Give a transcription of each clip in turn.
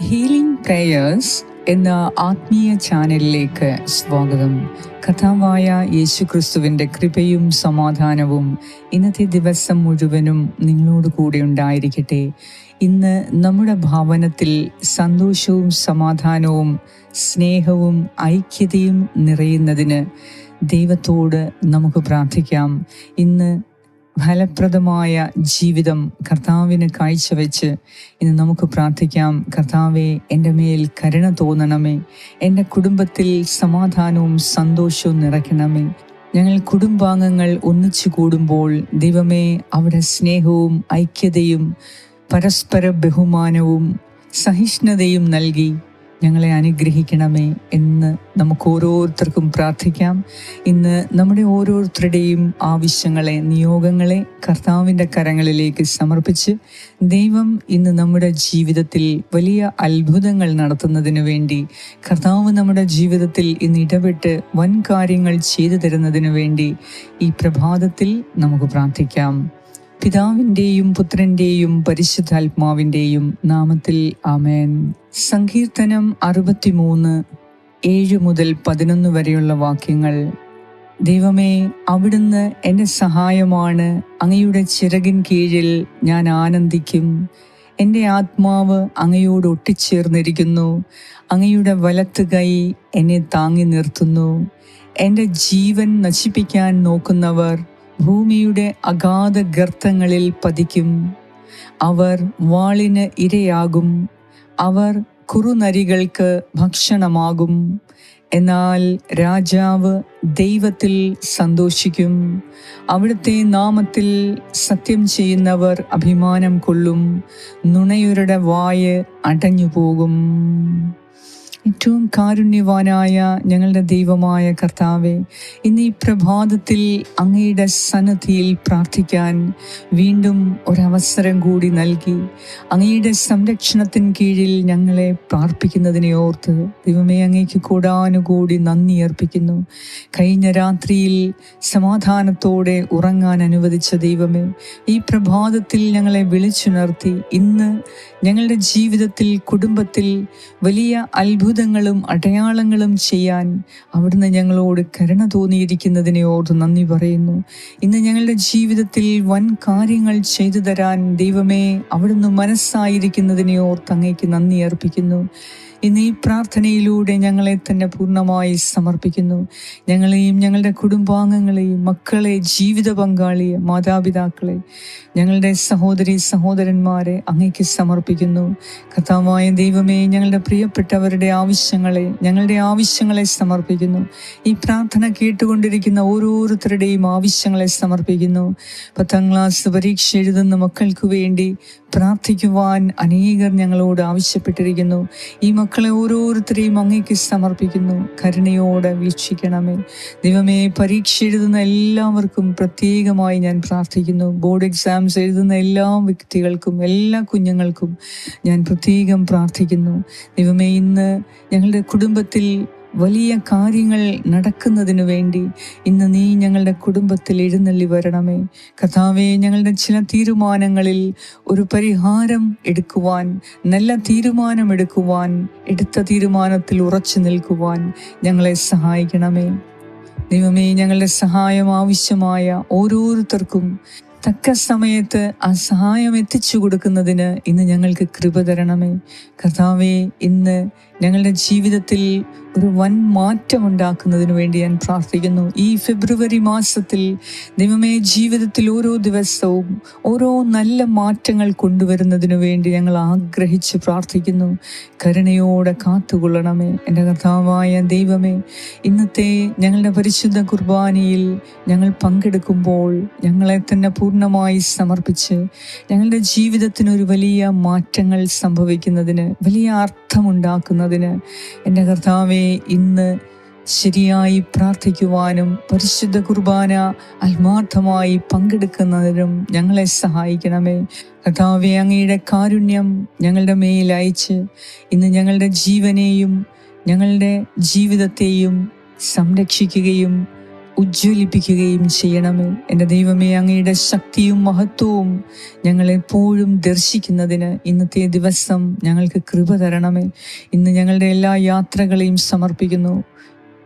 Healing prayers എന്ന ആത്മീയ ചാനലിലേക്ക് സ്വാഗതം. കഥാവായ യേശുക്രിസ്തുവിന്റെ കൃപയും സമാധാനവും ഇന്നത്തെ ദിവസം മുഴുവനും നിങ്ങളോട് കൂടെ ഉണ്ടായിരിക്കട്ടെ. ഇന്ന് നമ്മുടെ ഭാവനത്തിൽ സന്തോഷവും സമാധാനവും സ്നേഹവും ഐക്യതയും നിറയുന്നതിന് ദൈവത്തോട് നമുക്ക് പ്രാർത്ഥിക്കാം. ഇന്ന് ഫലപ്രദമായ ജീവിതം കർത്താവിന് കാഴ്ചവെച്ച് ഇന്ന് നമുക്ക് പ്രാർത്ഥിക്കാം. കർത്താവെ എന്റെ മേൽ കരുണ തോന്നണമേ. എന്റെ കുടുംബത്തിൽ സമാധാനവും സന്തോഷവും നിറയ്ക്കണമേ. ഞങ്ങൾ കുടുംബാംഗങ്ങൾ ഒന്നിച്ചു കൂടുമ്പോൾ ദൈവമേ അവിടെ സ്നേഹവും ഐക്യതയും പരസ്പര ബഹുമാനവും സഹിഷ്ണുതയും നൽകി ഞങ്ങളെ അനുഗ്രഹിക്കണമേ എന്ന് നമുക്ക് ഓരോരുത്തർക്കും പ്രാർത്ഥിക്കാം. ഇന്ന് നമ്മുടെ ഓരോരുത്തരുടെയും ആവശ്യങ്ങളെ നിയോഗങ്ങളെ കർത്താവിന്റെ കരങ്ങളിലേക്ക് സമർപ്പിച്ച് ദൈവം ഇന്ന് നമ്മുടെ ജീവിതത്തിൽ വലിയ അത്ഭുതങ്ങൾ നടത്തുന്നതിന് വേണ്ടി കർത്താവ് നമ്മുടെ ജീവിതത്തിൽ ഇന്ന് ഇടപെട്ട് വൻ കാര്യങ്ങൾ ചെയ്തു തരുന്നതിന് വേണ്ടി ഈ പ്രഭാതത്തിൽ നമുക്ക് പ്രാർത്ഥിക്കാം. പിതാവിന്റെയും പുത്രന്റെയും പരിശുദ്ധാത്മാവിന്റെയും നാമത്തിൽ ആമേൻ. സങ്കീർത്തനം അറുപത്തിമൂന്ന് ഏഴ് മുതൽ പതിനൊന്ന് വരെയുള്ള വാക്യങ്ങൾ. ദൈവമേ അവിടുന്ന് എന്റെ സഹായമാണ്. അങ്ങയുടെ ചിറകിൻ കീഴിൽ ഞാൻ ആനന്ദിക്കും. എന്റെ ആത്മാവ് അങ്ങയോട് ഒട്ടിച്ചേർന്നിരിക്കുന്നു. അങ്ങയുടെ വലത്ത് കൈ എന്നെ താങ്ങി നിർത്തുന്നു. എന്റെ ജീവൻ നശിപ്പിക്കാൻ നോക്കുന്നവർ ഭൂമിയുടെ അഗാധ ഗർത്തങ്ങളിൽ പതിക്കും. അവർ വാളിന് ഇരയാകും. അവർ കുറുനരികൾക്ക് ഭക്ഷണമാകും. എന്നാൽ രാജാവ് ദൈവത്തിൽ സന്തോഷിക്കും. അവിടുത്തെ നാമത്തിൽ സത്യം ചെയ്യുന്നവർ അഭിമാനം കൊള്ളും. നുണയുരുടെ വായ് അടഞ്ഞു പോകും ഏറ്റവും കാരുണ്യവാനായ ഞങ്ങളുടെ ദൈവമായ കർത്താവെ ഇന്ന് ഈ പ്രഭാതത്തിൽ അങ്ങയുടെ സന്നദ്ധിയിൽ പ്രാർത്ഥിക്കാൻ വീണ്ടും ഒരവസരം കൂടി നൽകി. അങ്ങയുടെ സംരക്ഷണത്തിന് കീഴിൽ ഞങ്ങളെ പ്രാർത്ഥിക്കുന്നതിനെ ഓർത്ത് ദൈവമേ അങ്ങേക്ക് കൂടാനുകൂടി നന്ദി അർപ്പിക്കുന്നു. കഴിഞ്ഞ രാത്രിയിൽ സമാധാനത്തോടെ ഉറങ്ങാൻ അനുവദിച്ച ദൈവമേ ഈ പ്രഭാതത്തിൽ ഞങ്ങളെ വിളിച്ചുണർത്തി ഇന്ന് ഞങ്ങളുടെ ജീവിതത്തിൽ കുടുംബത്തിൽ വലിയ അത്ഭുതങ്ങളും അടയാളങ്ങളും ചെയ്യാൻ അവിടുന്ന് ഞങ്ങളോട് കരുണ തോന്നിയിരിക്കുന്നതിനെ ഓർത്ത് നന്ദി പറയുന്നു. ഇന്ന് ഞങ്ങളുടെ ജീവിതത്തിൽ വൻ കാര്യങ്ങൾ ചെയ്തു തരാൻ ദൈവമേ അവിടുന്ന് മനസ്സായിരിക്കുന്നതിനെ ഓർത്ത് അങ്ങേക്ക് നന്ദി അർപ്പിക്കുന്നു. ഇന്ന് ഈ പ്രാർത്ഥനയിലൂടെ ഞങ്ങളെ തന്നെ പൂർണമായി സമർപ്പിക്കുന്നു. ഞങ്ങളെയും ഞങ്ങളുടെ കുടുംബാംഗങ്ങളെയും മക്കളെ ജീവിത പങ്കാളിയെ മാതാപിതാക്കളെ ഞങ്ങളുടെ സഹോദരി സഹോദരന്മാരെ അങ്ങേക്ക് സമർപ്പിക്കുന്നു. കഥാമായ ദൈവമേ ഞങ്ങളുടെ പ്രിയപ്പെട്ടവരുടെ ആവശ്യങ്ങളെ ഞങ്ങളുടെ ആവശ്യങ്ങളെ സമർപ്പിക്കുന്നു. ഈ പ്രാർത്ഥന കേട്ടുകൊണ്ടിരിക്കുന്ന ഓരോരുത്തരുടെയും ആവശ്യങ്ങളെ സമർപ്പിക്കുന്നു. പത്താം ക്ലാസ് പരീക്ഷ എഴുതുന്ന മക്കൾക്ക് വേണ്ടി പ്രാർത്ഥിക്കുവാൻ അനേകർ ഞങ്ങളോട് ആവശ്യപ്പെട്ടിരിക്കുന്നു. ഈ മക്കളെ ഓരോരുത്തരെയും അങ്ങേക്ക് സമർപ്പിക്കുന്നു. കരുണയോടെ വീക്ഷിക്കണമേ. ദൈവമേ പരീക്ഷ എഴുതുന്ന എല്ലാവർക്കും പ്രത്യേകമായി ഞാൻ പ്രാർത്ഥിക്കുന്നു. ബോർഡ് എക്സാംസ് എഴുതുന്ന എല്ലാ വ്യക്തികൾക്കും എല്ലാ കുഞ്ഞുങ്ങൾക്കും ഞാൻ പ്രത്യേകം പ്രാർത്ഥിക്കുന്നു. ദൈവമേ ഇന്ന് ഞങ്ങളുടെ കുടുംബത്തിൽ വലിയ കാര്യങ്ങൾ നടക്കുന്നതിനു വേണ്ടി ഇന്ന് നീ ഞങ്ങളുടെ കുടുംബത്തിൽ എഴുന്നള്ളി വരണമേ. കഥാവെ ഞങ്ങളുടെ ചില തീരുമാനങ്ങളിൽ ഒരു പരിഹാരം എടുക്കുവാൻ നല്ല തീരുമാനം എടുക്കുവാൻ എടുത്ത തീരുമാനത്തിൽ ഉറച്ചു നിൽക്കുവാൻ ഞങ്ങളെ സഹായിക്കണമേ. ദൈവമേ ഞങ്ങളുടെ സഹായം ആവശ്യമായ ഓരോരുത്തർക്കും തക്ക സമയത്ത് ആ സഹായം എത്തിച്ചു കൊടുക്കുന്നതിന് ഇന്ന് ഞങ്ങൾക്ക് കൃപ തരണമേ. കർത്താവെ ഇന്ന് ഞങ്ങളുടെ ജീവിതത്തിൽ ഒരു വൻ മാറ്റം ഉണ്ടാക്കുന്നതിന് വേണ്ടി ഞാൻ പ്രാർത്ഥിക്കുന്നു. ഈ ഫെബ്രുവരി മാസത്തിൽ ദൈവമേ ജീവിതത്തിൽ ഓരോ ദിവസവും ഓരോ നല്ല മാറ്റങ്ങൾ കൊണ്ടുവരുന്നതിനു വേണ്ടി ഞങ്ങൾ ആഗ്രഹിച്ച് പ്രാർത്ഥിക്കുന്നു. കരുണയോടെ കാത്തുകൊള്ളണമേ. എന്റെ കർത്താവായ ദൈവമേ ഇന്നത്തെ ഞങ്ങളുടെ പരിശുദ്ധ കുർബാനയിൽ ഞങ്ങൾ പങ്കെടുക്കുമ്പോൾ ഞങ്ങളെ തന്നെ പൂർണമായി സമർപ്പിച്ച് ഞങ്ങളുടെ ജീവിതത്തിനൊരു വലിയ മാറ്റങ്ങൾ സംഭവിക്കുന്നതിന് വലിയ അർത്ഥമുണ്ടാക്കുന്നതിന് എന്റെ കർത്താവെ ഇന്ന് ശരിയായി പ്രാർത്ഥിക്കുവാനും പരിശുദ്ധ കുർബാന ആത്മാർത്ഥമായി പങ്കെടുക്കുന്നതിനും ഞങ്ങളെ സഹായിക്കണമേ. കർത്താവെ അങ്ങയുടെ കാരുണ്യം ഞങ്ങളുടെ മേൽ അയച്ച് ഇന്ന് ഞങ്ങളുടെ ജീവനെയും ഞങ്ങളുടെ ജീവിതത്തെയും സംരക്ഷിക്കുകയും ഉജ്ജ്വലിപ്പിക്കുകയും ചെയ്യണമേ. എന്റെ ദൈവമേ അങ്ങയുടെ ശക്തിയും മഹത്വവും ഞങ്ങളെപ്പോഴും ദർശിക്കുന്നതിന് ഇന്നത്തെ ദിവസം ഞങ്ങൾക്ക് കൃപ തരണമേ. ഇന്ന് ഞങ്ങളുടെ എല്ലാ യാത്രകളെയും സമർപ്പിക്കുന്നു.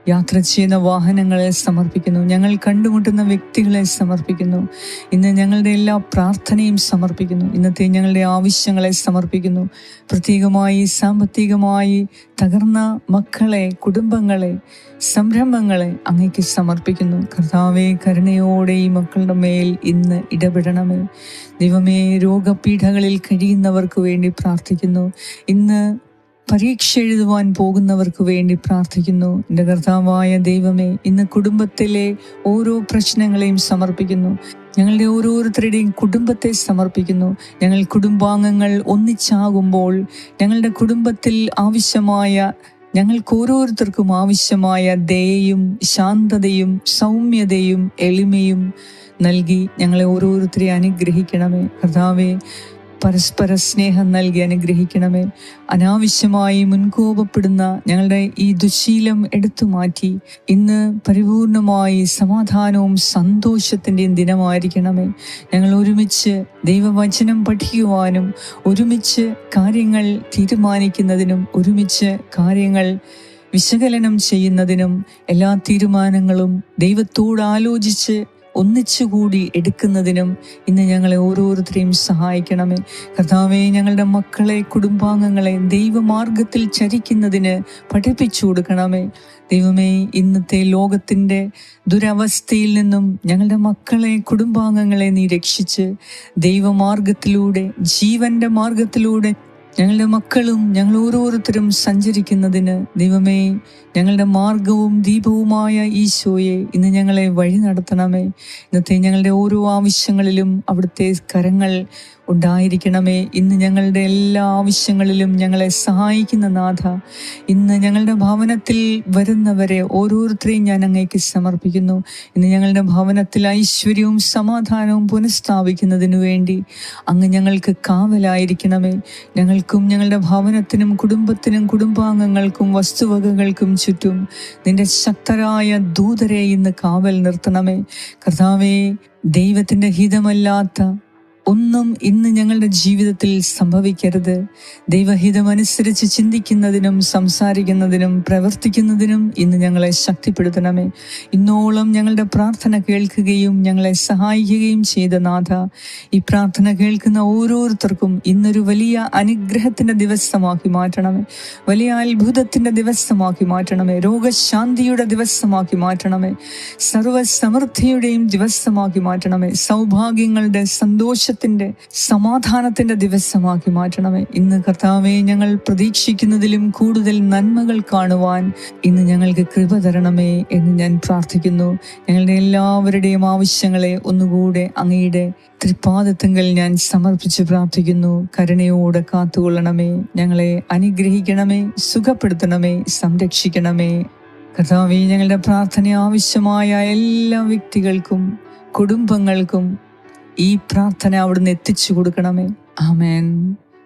യാത്ര ചെയ്യുന്ന വാഹനങ്ങളെ സമർപ്പിക്കുന്നു. ഞങ്ങൾ കണ്ടുമുട്ടുന്ന വ്യക്തികളെ സമർപ്പിക്കുന്നു. ഇന്ന് ഞങ്ങളുടെ എല്ലാ പ്രാർത്ഥനയും സമർപ്പിക്കുന്നു. ഇന്നത്തെ ഞങ്ങളുടെ ആവശ്യങ്ങളെ സമർപ്പിക്കുന്നു. പ്രത്യേകമായി സാമ്പത്തികമായി തകർന്ന മക്കളെ കുടുംബങ്ങളെ സംരംഭങ്ങളെ അങ്ങേക്ക് സമർപ്പിക്കുന്നു. കർത്താവെ കരുണയോടെ ഈ മക്കളുടെ മേൽ ഇന്ന് ഇടപെടണമേ. ദൈവമേ രോഗപീഠകളിൽ കഴിയുന്നവർക്ക് വേണ്ടി പ്രാർത്ഥിക്കുന്നു. ഇന്ന് പരീക്ഷ എഴുതുവാൻ പോകുന്നവർക്ക് വേണ്ടി പ്രാർത്ഥിക്കുന്നു. എന്റെ കർത്താവായ ദൈവമേ ഇന്ന് കുടുംബത്തിലെ ഓരോ പ്രശ്നങ്ങളെയും സമർപ്പിക്കുന്നു. ഞങ്ങളുടെ ഓരോരുത്തരുടെയും കുടുംബത്തെ സമർപ്പിക്കുന്നു. ഞങ്ങൾ കുടുംബാംഗങ്ങൾ ഒന്നിച്ചാകുമ്പോൾ ഞങ്ങളുടെ കുടുംബത്തിൽ ആവശ്യമായ ഞങ്ങൾക്ക് ഓരോരുത്തർക്കും ആവശ്യമായ ദയയും ശാന്തതയും സൗമ്യതയും എളിമയും നൽകി ഞങ്ങളെ ഓരോരുത്തരെ അനുഗ്രഹിക്കണമേ. കർത്താവെ പരസ്പര സ്നേഹം നൽകി അനുഗ്രഹിക്കണമേ. അനാവശ്യമായി മുൻകോപപ്പെടുന്ന ഞങ്ങളുടെ ഈ ദുശീലം എടുത്തു മാറ്റി. ഇന്ന് പരിപൂർണമായി സമാധാനവും സന്തോഷത്തിന്റെയും ദിനമായിരിക്കണമേ. ഞങ്ങൾ ഒരുമിച്ച് ദൈവവചനം പഠിക്കുവാനും ഒരുമിച്ച് കാര്യങ്ങൾ തീരുമാനിക്കുന്നതിനും ഒരുമിച്ച് കാര്യങ്ങൾ വിശകലനം ചെയ്യുന്നതിനും എല്ലാ തീരുമാനങ്ങളും ദൈവത്തോട് ആലോചിച്ച് ഒന്നിച്ചുകൂടി എടുക്കുന്നതിനും ഇന്ന് ഞങ്ങളെ ഓരോരുത്തരെയും സഹായിക്കണമേ. കർത്താവെ ഞങ്ങളുടെ മക്കളെ കുടുംബാംഗങ്ങളെ ദൈവമാർഗത്തിൽ ചരിക്കുന്നതിന് പഠിപ്പിച്ചു കൊടുക്കണമേ. ദൈവമേ ഇന്നത്തെ ലോകത്തിന്റെ ദുരവസ്ഥയിൽ നിന്നും ഞങ്ങളുടെ മക്കളെ കുടുംബാംഗങ്ങളെ നീ രക്ഷിച്ച് ദൈവമാർഗത്തിലൂടെ ജീവന്റെ മാർഗത്തിലൂടെ ഞങ്ങളുടെ മക്കളും ഞങ്ങൾ ഓരോരുത്തരും സഞ്ചരിക്കുന്നതിന് ദൈവമേ ഞങ്ങളുടെ മാർഗവും ദീപവുമായ ഈശോയെ ഇന്ന് ഞങ്ങളെ വഴി നടത്തണമേ. ഇന്നത്തെ ഞങ്ങളുടെ ഓരോ ആവശ്യങ്ങളിലും അവിടുത്തെ കരങ്ങൾ ഉണ്ടായിരിക്കണമേ. ഇന്ന് ഞങ്ങളുടെ എല്ലാ ആവശ്യങ്ങളിലും ഞങ്ങളെ സഹായിക്കുന്ന നാഥ. ഇന്ന് ഞങ്ങളുടെ ഭവനത്തിൽ വരുന്നവരെ ഓരോരുത്തരെയും ഞാൻ അങ്ങേക്ക് സമർപ്പിക്കുന്നു. ഇന്ന് ഞങ്ങളുടെ ഭവനത്തിൽ ഐശ്വര്യവും സമാധാനവും പുനഃസ്ഥാപിക്കുന്നതിനു വേണ്ടി അങ്ങ് ഞങ്ങൾക്ക് കാവലായിരിക്കണമേ. ഞങ്ങൾക്കും ഞങ്ങളുടെ ഭവനത്തിനും കുടുംബത്തിനും കുടുംബാംഗങ്ങൾക്കും വസ്തുവകകൾക്കും ചുറ്റും നിന്റെ ശക്തരായ ദൂതരെ ഇന്ന് കാവൽ നിർത്തണമേ. കർത്താവേ ദൈവത്തിന്റെ ഹിതമല്ലാത്ത ഒന്നും ഇന്ന് ഞങ്ങളുടെ ജീവിതത്തിൽ സംഭവിക്കരുത്. ദൈവഹിതമനുസരിച്ച് ചിന്തിക്കുന്നതിനും സംസാരിക്കുന്നതിനും പ്രവർത്തിക്കുന്നതിനും ഇന്ന് ഞങ്ങളെ ശക്തിപ്പെടുത്തണമേ. ഇന്നോളം ഞങ്ങളുടെ പ്രാർത്ഥന കേൾക്കുകയും ഞങ്ങളെ സഹായിക്കുകയും ചെയ്ത നാഥ ഈ പ്രാർത്ഥന കേൾക്കുന്ന ഓരോരുത്തർക്കും ഇന്നൊരു വലിയ അനുഗ്രഹത്തിന്റെ ദിവസമാക്കി മാറ്റണമേ. വലിയ അത്ഭുതത്തിന്റെ ദിവസമാക്കി മാറ്റണമേ. രോഗശാന്തിയുടെ ദിവസമാക്കി മാറ്റണമേ. സർവസമൃദ്ധിയുടെയും ദിവസമാക്കി മാറ്റണമേ. സൗഭാഗ്യങ്ങളുടെ സന്തോഷത്തിന്റെ സമാധാനത്തിന്റെ ദിവസമാക്കി മാറ്റണമേ. ഇന്ന് കർത്താവെ ഞങ്ങൾ പ്രതീക്ഷിക്കുന്നതിലും കൂടുതൽ നന്മകൾ കാണുവാൻ ഇന്ന് ഞങ്ങൾക്ക് കൃപ തരണമേ എന്ന് ഞാൻ പ്രാർത്ഥിക്കുന്നു. ഞങ്ങളുടെ എല്ലാവരുടെയും ആവശ്യങ്ങളെ ഒന്നുകൂടെ അങ്ങയുടെ തൃപ്പാദത്തങ്ങൾ ഞാൻ സമർപ്പിച്ച് പ്രാർത്ഥിക്കുന്നു. കരുണയോടെ കാത്തുകൊള്ളണമേ. ഞങ്ങളെ അനുഗ്രഹിക്കണമേ സുഖപ്പെടുത്തണമേ സംരക്ഷിക്കണമേ. കർത്താവേ ഞങ്ങളുടെ പ്രാർത്ഥന ആവശ്യമായ എല്ലാ വ്യക്തികൾക്കും കുടുംബങ്ങൾക്കും ഈ പ്രാർത്ഥന അവിടുന്ന് എത്തിച്ചു കൊടുക്കണമേ. ആമേൻ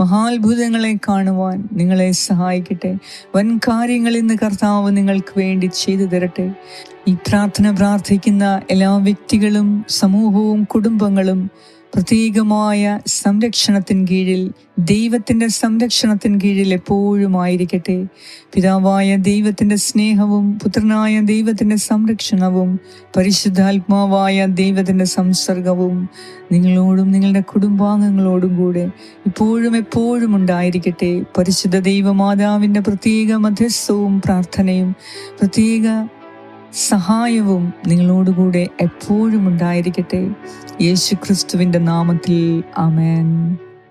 മഹാത്ഭുതങ്ങളെ കാണുവാൻ നിങ്ങളെ സഹായിക്കട്ടെ. വൻ കാര്യങ്ങൾ ഇന്ന് കർത്താവ് നിങ്ങൾക്ക് വേണ്ടി ചെയ്തു തരട്ടെ. ഈ പ്രാർത്ഥന പ്രാർത്ഥിക്കുന്ന എല്ലാ വ്യക്തികളും സമൂഹവും കുടുംബങ്ങളും പ്രത്യേകമായ സംരക്ഷണത്തിൻ കീഴിൽ ദൈവത്തിന്റെ സംരക്ഷണത്തിൻ കീഴിൽ എപ്പോഴും ആയിരിക്കട്ടെ. പിതാവായ ദൈവത്തിന്റെ സ്നേഹവും പുത്രനായ ദൈവത്തിന്റെ സംരക്ഷണവും പരിശുദ്ധാത്മാവായ ദൈവത്തിന്റെ സംസർഗവും നിങ്ങളോടും നിങ്ങളുടെ കുടുംബാംഗങ്ങളോടും കൂടെ ഇപ്പോഴും എപ്പോഴും ഉണ്ടായിരിക്കട്ടെ. പരിശുദ്ധ ദൈവമാതാവിന്റെ പ്രത്യേക മധ്യസ്ഥവും പ്രാർത്ഥനയും പ്രത്യേക സഹായവും നിങ്ങളോടുകൂടെ എപ്പോഴും ഉണ്ടായിരിക്കട്ടെ. യേശു ക്രിസ്തുവിന്റെ നാമത്തിൽ. ആമേൻ.